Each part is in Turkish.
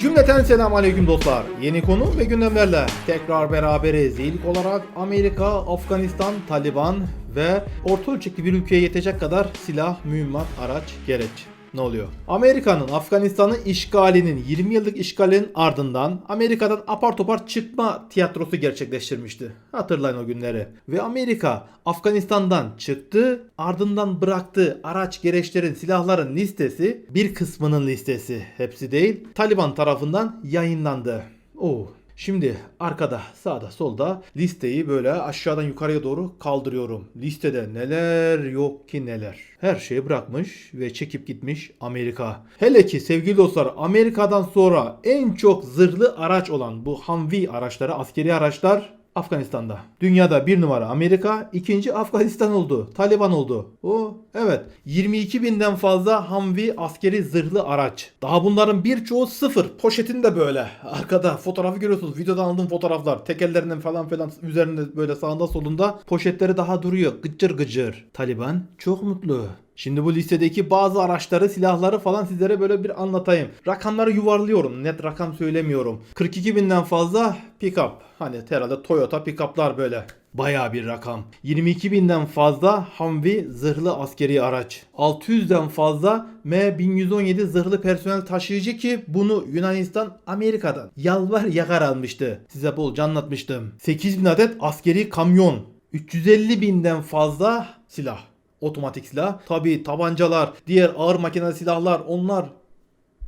Cümleten selam aleyküm dostlar. Yeni konu ve gündemlerle tekrar beraberiz. İlk olarak Amerika, Afganistan, Taliban ve orta ölçekli bir ülkeye yetecek kadar silah, mühimmat, araç, gereç. Ne oluyor? Amerika'nın Afganistan'ı işgalinin 20 yıllık işgalin ardından Amerika'dan apar topar çıkma tiyatrosu gerçekleştirmişti. Hatırlayın o günleri. Ve Amerika Afganistan'dan çıktı ardından bıraktığı araç gereçlerin silahların listesi bir kısmının listesi hepsi değil Taliban tarafından yayınlandı. Oo. Şimdi arkada, sağda, solda listeyi böyle aşağıdan yukarıya doğru kaldırıyorum. Listede neler yok ki neler. Her şeyi bırakmış ve çekip gitmiş Amerika. Hele ki sevgili dostlar Amerika'dan sonra en çok zırhlı araç olan bu Humvee araçları, askeri araçlar Afganistan'da. Dünyada bir numara Amerika, ikinci Afganistan oldu. Taliban oldu. O evet 22 binden fazla Humvee askeri zırhlı araç. Daha bunların birçoğu sıfır. Poşetinde böyle. Arkada fotoğrafı görüyorsunuz. Videodan aldığım fotoğraflar. Tekerlerinden falan filan üzerinde böyle sağında solunda poşetleri daha duruyor. Gıcır gıcır. Taliban çok mutlu. Şimdi bu listedeki bazı araçları, silahları falan sizlere böyle bir anlatayım. Rakamları yuvarlıyorum. Net rakam söylemiyorum. 42 binden fazla pick-up. Hani herhalde Toyota pick-up'lar böyle. Baya bir rakam. 22 binden fazla Humvee zırhlı askeri araç. 600'den fazla M1117 zırhlı personel taşıyıcı ki bunu Yunanistan Amerika'dan yalvar yakar almıştı. Size bolca anlatmıştım. 8000 adet askeri kamyon. 350 binden fazla silah otomatik silah. Tabi tabancalar, diğer ağır makineli silahlar onlar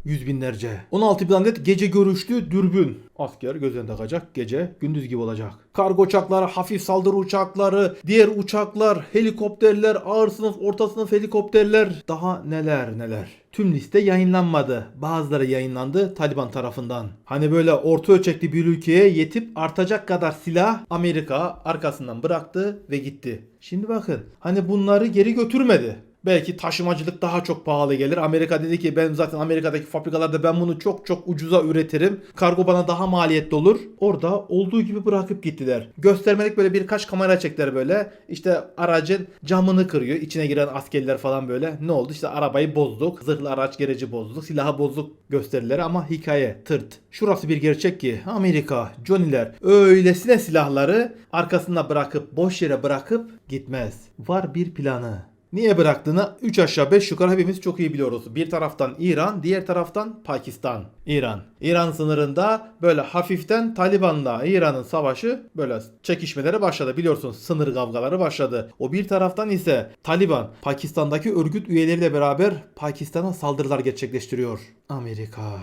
yüz binlerce. 16 bin adet gece görüşlü dürbün. Asker gözlerine takacak gece gündüz gibi olacak. Kargo uçakları, hafif saldırı uçakları, diğer uçaklar, helikopterler, ağır sınıf, orta sınıf helikopterler daha neler neler. Tüm liste yayınlanmadı. Bazıları yayınlandı Taliban tarafından. Hani böyle orta ölçekli bir ülkeye yetip artacak kadar silah Amerika arkasından bıraktı ve gitti. Şimdi bakın hani bunları geri götürmedi. Belki taşımacılık daha çok pahalı gelir. Amerika dedi ki ben zaten Amerika'daki fabrikalarda ben bunu çok çok ucuza üretirim. Kargo bana daha maliyetli olur. Orada olduğu gibi bırakıp gittiler. Göstermelik böyle birkaç kamera çektiler böyle. İşte aracın camını kırıyor. İçine giren askerler falan böyle. Ne oldu? İşte arabayı bozduk. Zırhlı araç gereci bozduk. Silahı bozduk gösterileri ama hikaye tırt. Şurası bir gerçek ki Amerika, Johnny'ler öylesine silahları arkasında bırakıp boş yere bırakıp gitmez. Var bir planı. Niye bıraktığını 3 aşağı 5 yukarı hepimiz çok iyi biliyoruz. Bir taraftan İran, diğer taraftan Pakistan. İran. İran sınırında böyle hafiften Taliban'la İran'ın savaşı böyle çekişmeleri başladı. Biliyorsunuz sınır kavgaları başladı. O bir taraftan ise Taliban Pakistan'daki örgüt üyeleriyle beraber Pakistan'a saldırılar gerçekleştiriyor. Amerika.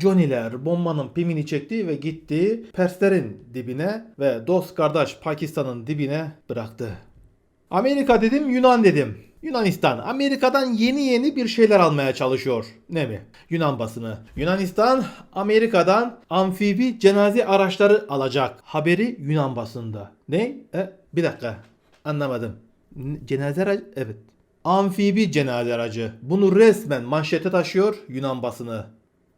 Johnny'ler bombanın pimini çekti ve gitti Perslerin dibine ve dost kardeş Pakistan'ın dibine bıraktı. Amerika dedim Yunan dedim. Yunanistan Amerika'dan yeni yeni bir şeyler almaya çalışıyor. Ne mi? Yunan basını. Yunanistan Amerika'dan amfibi cenaze araçları alacak. Haberi Yunan basında. Ne? E, bir dakika. Anlamadım. Cenaze aracı? Evet. Amfibi cenaze aracı. Bunu resmen manşete taşıyor Yunan basını.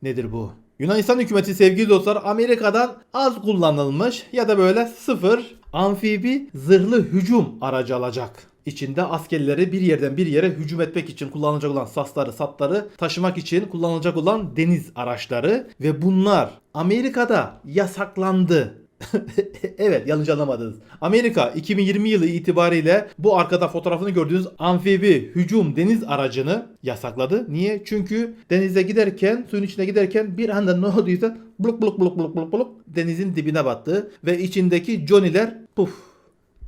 Nedir bu? Yunanistan hükümeti sevgili dostlar Amerika'dan az kullanılmış ya da böyle sıfır amfibi zırhlı hücum aracı alacak. İçinde askerleri bir yerden bir yere hücum etmek için kullanılacak olan sasları, satları taşımak için kullanılacak olan deniz araçları ve bunlar Amerika'da yasaklandı. evet yanlış anlamadınız. Amerika 2020 yılı itibariyle bu arkada fotoğrafını gördüğünüz amfibi hücum deniz aracını yasakladı. Niye? Çünkü denize giderken, suyun içine giderken bir anda ne olduysa bluk bluk bluk bluk bluk bluk denizin dibine battı ve içindeki Johnny'ler puf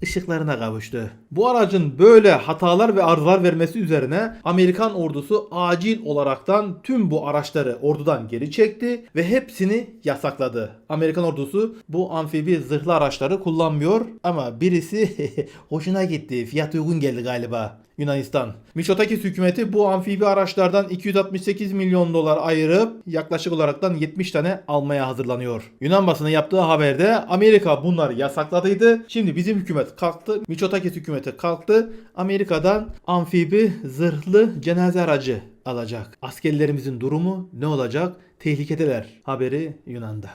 ışıklarına kavuştu. Bu aracın böyle hatalar ve arızalar vermesi üzerine Amerikan ordusu acil olaraktan tüm bu araçları ordudan geri çekti ve hepsini yasakladı. Amerikan ordusu bu amfibi zırhlı araçları kullanmıyor ama birisi hoşuna gitti. Fiyat uygun geldi galiba. Yunanistan. Mitsotakis hükümeti bu amfibi araçlardan 268 milyon dolar ayırıp yaklaşık olaraktan 70 tane almaya hazırlanıyor. Yunan basını yaptığı haberde Amerika bunları yasakladıydı. Şimdi bizim hükümet kalktı. Mitsotakis hükümeti kalktı. Amerika'dan amfibi zırhlı cenaze aracı alacak. Askerlerimizin durumu ne olacak? Tehlikedeler. Haberi Yunan'da.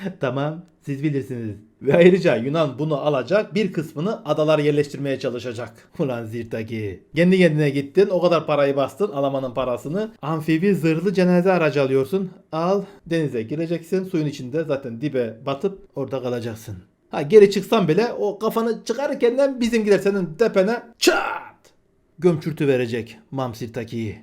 tamam siz bilirsiniz. Ve ayrıca Yunan bunu alacak bir kısmını adalar yerleştirmeye çalışacak. Ulan Zirtaki. Kendi kendine gittin o kadar parayı bastın alamanın parasını. Amfibi zırhlı cenaze aracı alıyorsun. Al denize gireceksin suyun içinde zaten dibe batıp orada kalacaksın. Ha geri çıksan bile o kafanı çıkarırken bizimkiler senin tepene çat gömçürtü verecek Mamsirtaki'yi.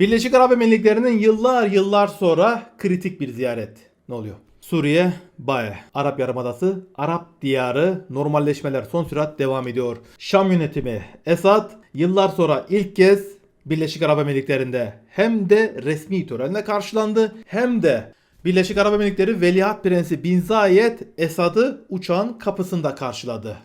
Birleşik Arap Emirlikleri'nin yıllar yıllar sonra kritik bir ziyaret. Ne oluyor? Suriye, Baye, Arap Yarımadası, Arap diyarı, normalleşmeler son sürat devam ediyor. Şam yönetimi, Esad yıllar sonra ilk kez Birleşik Arap Emirlikleri'nde hem de resmi törenle karşılandı hem de Birleşik Arap Emirlikleri Veliaht Prensi Bin Zayed Esad'ı uçağın kapısında karşıladı.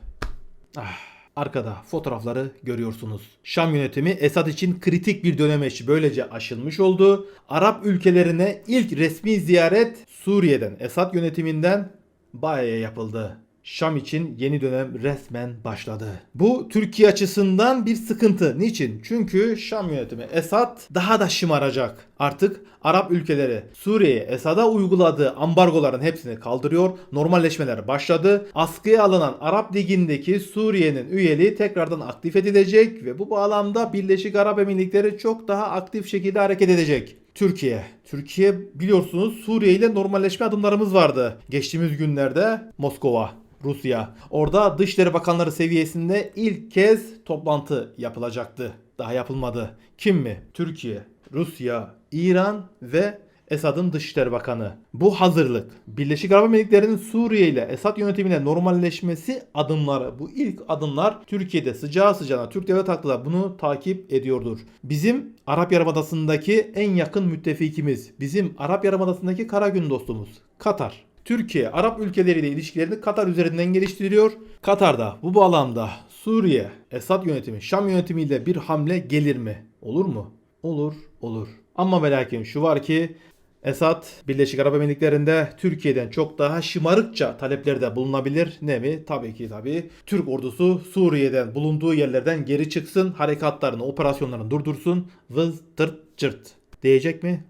Ah, arkada fotoğrafları görüyorsunuz. Şam yönetimi Esad için kritik bir dönemeç böylece aşılmış oldu. Arap ülkelerine ilk resmi ziyaret Suriye'den, Esad yönetiminden Baye'ye yapıldı. Şam için yeni dönem resmen başladı. Bu Türkiye açısından bir sıkıntı. Niçin? Çünkü Şam yönetimi Esad daha da şımaracak. Artık Arap ülkeleri Suriye'ye Esad'a uyguladığı ambargoların hepsini kaldırıyor. Normalleşmeler başladı. Askıya alınan Arap Ligi'ndeki Suriye'nin üyeliği tekrardan aktif edilecek ve bu bağlamda Birleşik Arap Emirlikleri çok daha aktif şekilde hareket edecek. Türkiye. Türkiye biliyorsunuz Suriye ile normalleşme adımlarımız vardı. Geçtiğimiz günlerde Moskova, Rusya. Orada Dışişleri Bakanları seviyesinde ilk kez toplantı yapılacaktı. Daha yapılmadı. Kim mi? Türkiye, Rusya, İran ve Esad'ın Dışişleri Bakanı. Bu hazırlık Birleşik Arap Emirlikleri'nin Suriye ile Esad yönetimine normalleşmesi adımları. Bu ilk adımlar Türkiye'de sıcağı sıcağına Türk Devlet da bunu takip ediyordur. Bizim Arap Yarımadası'ndaki en yakın müttefikimiz, bizim Arap Yarımadası'ndaki kara gün dostumuz Katar. Türkiye Arap ülkeleriyle ilişkilerini Katar üzerinden geliştiriyor. Katar'da bu bağlamda Suriye, Esad yönetimi, Şam yönetimiyle bir hamle gelir mi? Olur mu? Olur, olur. Ama ve lakin şu var ki Esad Birleşik Arap Emirlikleri'nde Türkiye'den çok daha şımarıkça taleplerde bulunabilir. Ne mi? Tabii ki tabii. Türk ordusu Suriye'den bulunduğu yerlerden geri çıksın, harekatlarını, operasyonlarını durdursun. Vız tırt cırt. Diyecek mi?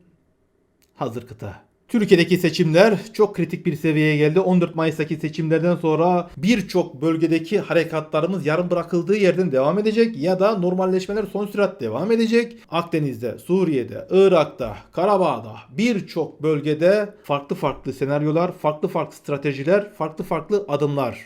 Hazır kıta. Türkiye'deki seçimler çok kritik bir seviyeye geldi. 14 Mayıs'taki seçimlerden sonra birçok bölgedeki harekatlarımız yarım bırakıldığı yerden devam edecek ya da normalleşmeler son sürat devam edecek. Akdeniz'de, Suriye'de, Irak'ta, Karabağ'da birçok bölgede farklı farklı senaryolar, farklı farklı stratejiler, farklı farklı adımlar.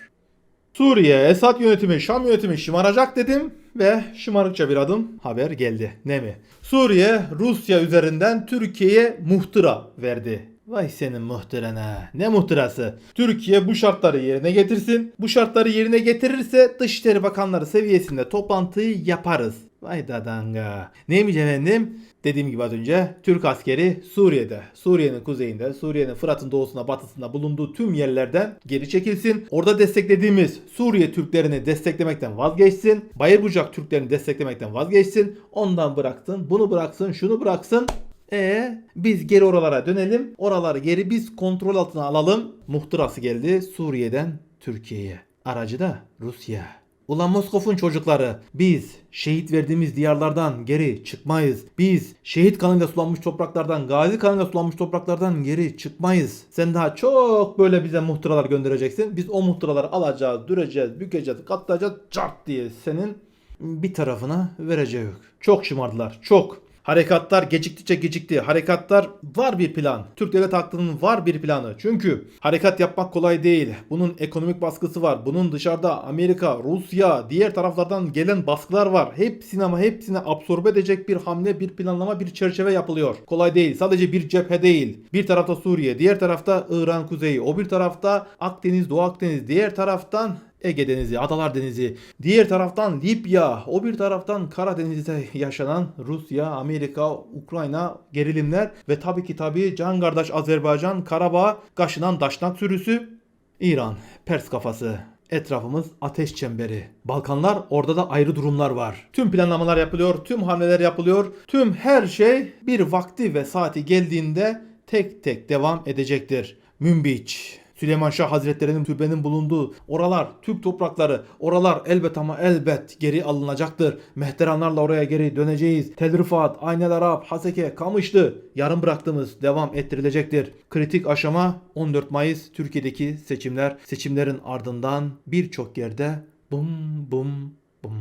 Suriye, Esad yönetimi, Şam yönetimi şımaracak dedim ve şımarıkça bir adım haber geldi. Ne mi? Suriye, Rusya üzerinden Türkiye'ye muhtıra verdi. Vay senin muhtırana. Ne muhtırası? Türkiye bu şartları yerine getirsin. Bu şartları yerine getirirse Dışişleri Bakanları seviyesinde toplantıyı yaparız. Vay dadanga. Neymiş efendim? Dediğim gibi az önce Türk askeri Suriye'de, Suriye'nin kuzeyinde, Suriye'nin Fırat'ın doğusuna batısında bulunduğu tüm yerlerden geri çekilsin. Orada desteklediğimiz Suriye Türklerini desteklemekten vazgeçsin. Bayırbucak Türklerini desteklemekten vazgeçsin. Ondan bıraksın, bunu bıraksın, şunu bıraksın. E biz geri oralara dönelim. Oraları geri biz kontrol altına alalım. Muhtırası geldi Suriye'den Türkiye'ye. Aracı da Rusya. Ulan Moskov'un çocukları biz şehit verdiğimiz diyarlardan geri çıkmayız. Biz şehit kanıyla sulanmış topraklardan, gazi kanıyla sulanmış topraklardan geri çıkmayız. Sen daha çok böyle bize muhtıralar göndereceksin. Biz o muhtıraları alacağız, düreceğiz, bükeceğiz, katlayacağız, çart diye senin bir tarafına vereceği yok. Çok şımardılar, çok. Harekatlar geciktikçe gecikti. Harekatlar var bir plan. Türk Devlet Aklı'nın var bir planı. Çünkü harekat yapmak kolay değil. Bunun ekonomik baskısı var. Bunun dışarıda Amerika, Rusya, diğer taraflardan gelen baskılar var. Hepsini ama hepsini absorbe edecek bir hamle, bir planlama, bir çerçeve yapılıyor. Kolay değil. Sadece bir cephe değil. Bir tarafta Suriye, diğer tarafta İran kuzeyi, o bir tarafta Akdeniz, Doğu Akdeniz, diğer taraftan Ege Denizi, Adalar Denizi, diğer taraftan Libya, o bir taraftan Karadeniz'de yaşanan Rusya, Amerika, Ukrayna gerilimler ve tabii ki tabii can kardeş Azerbaycan, Karabağ, kaşınan daşnak sürüsü, İran, Pers kafası. Etrafımız ateş çemberi. Balkanlar orada da ayrı durumlar var. Tüm planlamalar yapılıyor, tüm hamleler yapılıyor. Tüm her şey bir vakti ve saati geldiğinde tek tek devam edecektir. Münbiç, Süleyman Şah Hazretleri'nin türbenin bulunduğu oralar Türk toprakları. Oralar elbet ama elbet geri alınacaktır. Mehteranlarla oraya geri döneceğiz. Tel Rifat, Aynel Arap, Haseke, Kamışlı yarım bıraktığımız devam ettirilecektir. Kritik aşama 14 Mayıs Türkiye'deki seçimler. Seçimlerin ardından birçok yerde bum bum bum.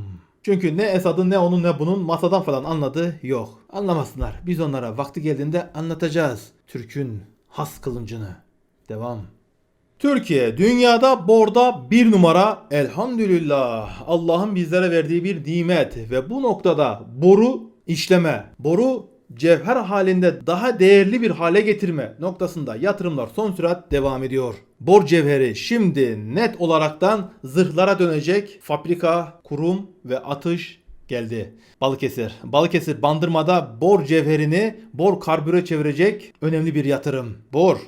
Çünkü ne Esad'ın ne onun ne bunun masadan falan anladığı yok. Anlamasınlar. Biz onlara vakti geldiğinde anlatacağız. Türk'ün has kılıncını. Devam. Türkiye dünyada borda bir numara elhamdülillah. Allah'ın bizlere verdiği bir nimet ve bu noktada boru işleme, boru cevher halinde daha değerli bir hale getirme noktasında yatırımlar son sürat devam ediyor. Bor cevheri şimdi net olaraktan zırhlara dönecek fabrika, kurum ve atış geldi. Balıkesir. Balıkesir bandırmada bor cevherini bor karbüre çevirecek önemli bir yatırım. Bor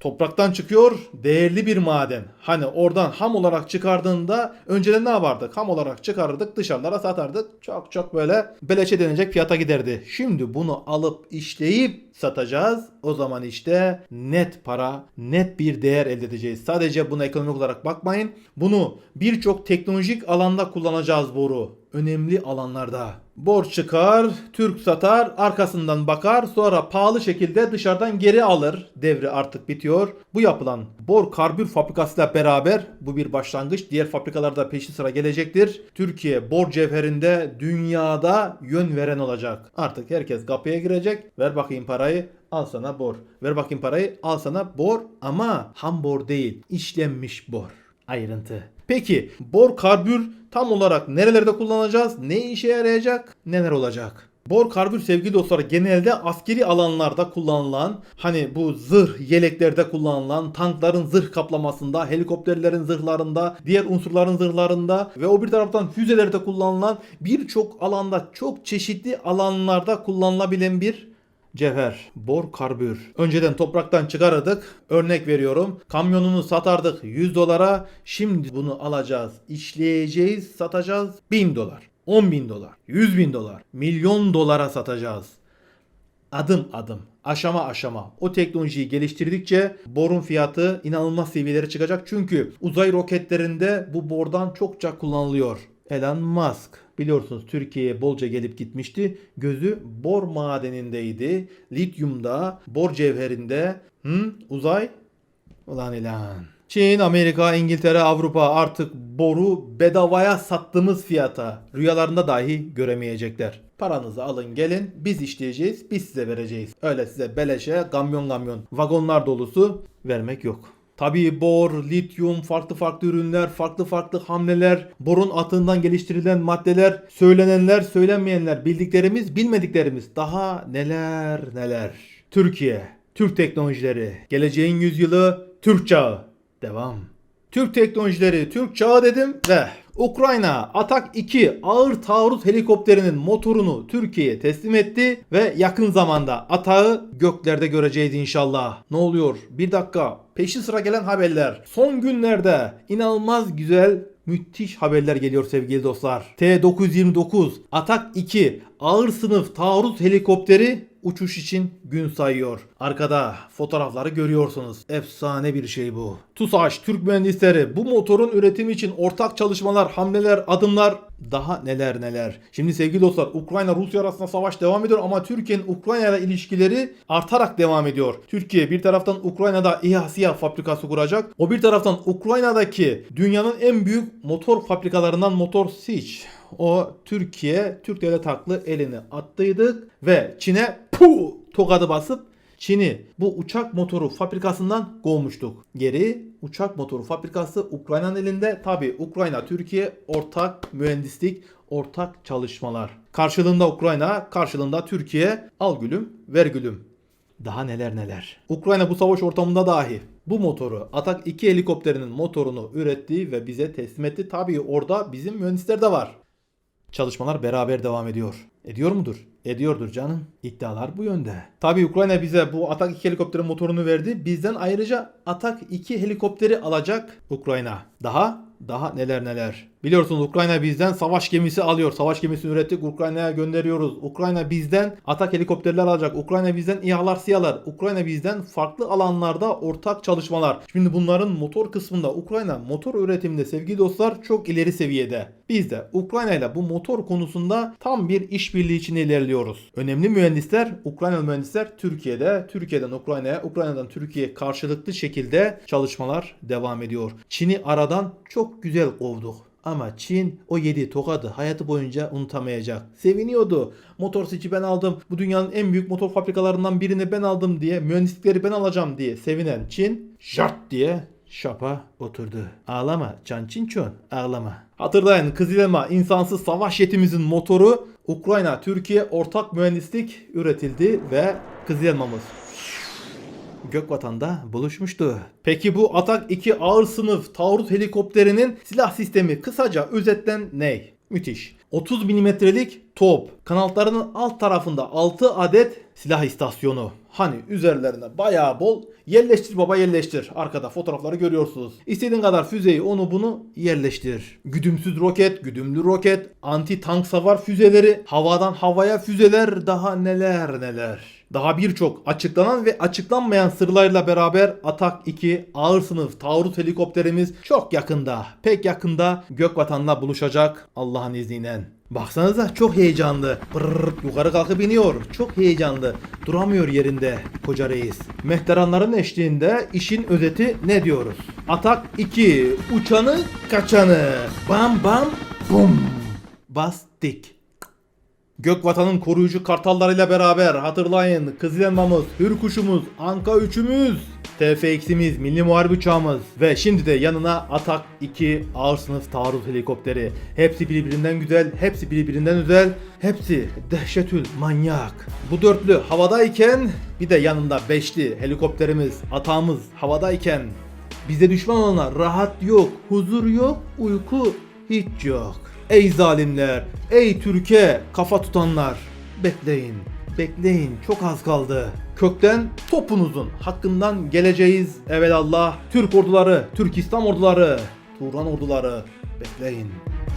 Topraktan çıkıyor değerli bir maden. Hani oradan ham olarak çıkardığında önceden ne yapardık? Ham olarak çıkarırdık dışarılara satardık. Çok çok böyle beleşe denecek fiyata giderdi. Şimdi bunu alıp işleyip satacağız. O zaman işte net para, net bir değer elde edeceğiz. Sadece buna ekonomik olarak bakmayın. Bunu birçok teknolojik alanda kullanacağız boru. Önemli alanlarda. Bor çıkar, Türk satar, arkasından bakar, sonra pahalı şekilde dışarıdan geri alır. Devri artık bitiyor. Bu yapılan bor karbür fabrikasıyla beraber bu bir başlangıç. Diğer fabrikalarda peşi sıra gelecektir. Türkiye bor cevherinde dünyada yön veren olacak. Artık herkes kapıya girecek. Ver bakayım parayı. Al sana bor. Ver bakayım parayı. Al sana bor ama ham bor değil. işlenmiş bor. Ayrıntı. Peki bor karbür tam olarak nerelerde kullanacağız? Ne işe yarayacak? Neler olacak? Bor karbür sevgili dostlar genelde askeri alanlarda kullanılan hani bu zırh yeleklerde kullanılan tankların zırh kaplamasında helikopterlerin zırhlarında diğer unsurların zırhlarında ve o bir taraftan füzelerde kullanılan birçok alanda çok çeşitli alanlarda kullanılabilen bir Cevher, bor karbür. Önceden topraktan çıkarırdık. Örnek veriyorum. Kamyonunu satardık 100 dolara. Şimdi bunu alacağız, işleyeceğiz, satacağız 1000 dolar. 10 bin dolar, 100 bin dolar, milyon dolara satacağız. Adım adım, aşama aşama o teknolojiyi geliştirdikçe borun fiyatı inanılmaz seviyelere çıkacak. Çünkü uzay roketlerinde bu bordan çokça kullanılıyor. Elon Musk biliyorsunuz Türkiye'ye bolca gelip gitmişti. Gözü bor madenindeydi. Lityumda, bor cevherinde. Hı? Uzay? Ulan ilan. Çin, Amerika, İngiltere, Avrupa artık boru bedavaya sattığımız fiyata rüyalarında dahi göremeyecekler. Paranızı alın gelin biz işleyeceğiz biz size vereceğiz. Öyle size beleşe kamyon kamyon vagonlar dolusu vermek yok. Tabii bor, lityum, farklı farklı ürünler, farklı farklı hamleler, borun atığından geliştirilen maddeler, söylenenler, söylenmeyenler, bildiklerimiz, bilmediklerimiz, daha neler neler. Türkiye, Türk teknolojileri, geleceğin yüzyılı, Türk çağı. Devam. Türk teknolojileri, Türk çağı dedim ve Ukrayna Atak 2 ağır taarruz helikopterinin motorunu Türkiye'ye teslim etti ve yakın zamanda Atak'ı göklerde göreceğiz inşallah. Ne oluyor? Bir dakika. Peşi sıra gelen haberler. Son günlerde inanılmaz güzel müthiş haberler geliyor sevgili dostlar. T-929 Atak 2 ağır sınıf taarruz helikopteri uçuş için gün sayıyor. Arkada fotoğrafları görüyorsunuz. Efsane bir şey bu. TUSAŞ Türk mühendisleri bu motorun üretimi için ortak çalışmalar, hamleler, adımlar daha neler neler. Şimdi sevgili dostlar Ukrayna Rusya arasında savaş devam ediyor ama Türkiye'nin Ukrayna ile ilişkileri artarak devam ediyor. Türkiye bir taraftan Ukrayna'da İHA fabrikası kuracak. O bir taraftan Ukrayna'daki dünyanın en büyük motor fabrikalarından Motor Sich o Türkiye Türk devlet haklı elini attıydık ve Çin'e pu tokadı basıp Çin'i bu uçak motoru fabrikasından kovmuştuk. Geri uçak motoru fabrikası Ukrayna'nın elinde. Tabi Ukrayna Türkiye ortak mühendislik, ortak çalışmalar. Karşılığında Ukrayna, karşılığında Türkiye al gülüm, ver gülüm. Daha neler neler. Ukrayna bu savaş ortamında dahi bu motoru Atak 2 helikopterinin motorunu üretti ve bize teslim etti. Tabii orada bizim mühendisler de var. Çalışmalar beraber devam ediyor. Ediyor mudur? Ediyordur canım. İddialar bu yönde. Tabii Ukrayna bize bu Atak 2 helikopterin motorunu verdi. Bizden ayrıca Atak 2 helikopteri alacak Ukrayna. Daha daha neler neler. Biliyorsunuz Ukrayna bizden savaş gemisi alıyor. Savaş gemisini ürettik. Ukrayna'ya gönderiyoruz. Ukrayna bizden atak helikopterler alacak. Ukrayna bizden İHA'lar, SİHA'lar. Ukrayna bizden farklı alanlarda ortak çalışmalar. Şimdi bunların motor kısmında Ukrayna motor üretiminde sevgili dostlar çok ileri seviyede. Biz de Ukrayna ile bu motor konusunda tam bir işbirliği içinde ilerliyoruz. Önemli mühendisler, Ukraynalı mühendisler Türkiye'de, Türkiye'den Ukrayna'ya, Ukrayna'dan Türkiye'ye karşılıklı şekilde çalışmalar devam ediyor. Çin'i aradan çok güzel kovduk. Ama Çin o yedi tokadı hayatı boyunca unutamayacak. Seviniyordu. Motor Switch'i ben aldım. Bu dünyanın en büyük motor fabrikalarından birini ben aldım diye. Mühendislikleri ben alacağım diye sevinen Çin şart diye şapa oturdu. Ağlama Can Çinçon ağlama. Hatırlayın Kızılelma insansız savaş jetimizin motoru Ukrayna Türkiye ortak mühendislik üretildi ve Kızılelmamız Gökvatan'da buluşmuştu. Peki bu Atak 2 ağır sınıf Taurus helikopterinin silah sistemi kısaca özetlen ne? Müthiş. 30 milimetrelik top. Kanatlarının alt tarafında 6 adet silah istasyonu. Hani üzerlerine bayağı bol yerleştir baba yerleştir. Arkada fotoğrafları görüyorsunuz. İstediğin kadar füzeyi onu bunu yerleştir. Güdümsüz roket, güdümlü roket, anti tank savar füzeleri, havadan havaya füzeler daha neler neler. Daha birçok açıklanan ve açıklanmayan sırlarla beraber Atak 2 ağır sınıf Taurus helikopterimiz çok yakında, pek yakında Gökvatan'la buluşacak Allah'ın izniyle. Baksanıza çok heyecanlı. Brrr, yukarı kalkıp iniyor. Çok heyecanlı. Duramıyor yerinde koca reis. Mehteranların eşliğinde işin özeti ne diyoruz? Atak 2. Uçanı kaçanı. Bam bam bum. Bastik. Gökvatan'ın koruyucu kartallarıyla beraber hatırlayın Kızılelmamız, Hürkuşumuz, Anka 3'ümüz, TFX'imiz, Milli Muharip Uçağımız ve şimdi de yanına Atak 2 ağır sınıf taarruz helikopteri. Hepsi birbirinden güzel, hepsi birbirinden özel, hepsi dehşetül manyak. Bu dörtlü havadayken bir de yanında beşli helikopterimiz, atağımız havadayken bize düşman olana rahat yok, huzur yok, uyku hiç yok. Ey zalimler, ey Türkiye kafa tutanlar. Bekleyin, bekleyin çok az kaldı. Kökten topunuzun hakkından geleceğiz evelallah. Türk orduları, Türk İslam orduları, Turan orduları bekleyin.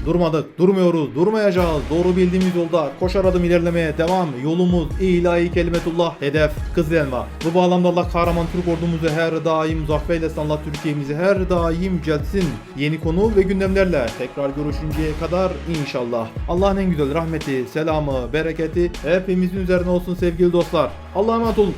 Durmadık, durmuyoruz, durmayacağız. Doğru bildiğimiz yolda koşar adım ilerlemeye devam. Yolumuz ilahi kelimetullah, hedef Kızılelma. Bu bağlamda Allah kahraman Türk ordumuzu her daim muzaffer eylesin. Allah Türkiye'mizi her daim yüceltsin. Yeni konu ve gündemlerle tekrar görüşünceye kadar inşallah. Allah'ın en güzel rahmeti, selamı, bereketi hepimizin üzerine olsun sevgili dostlar. Allah'a emanet olun.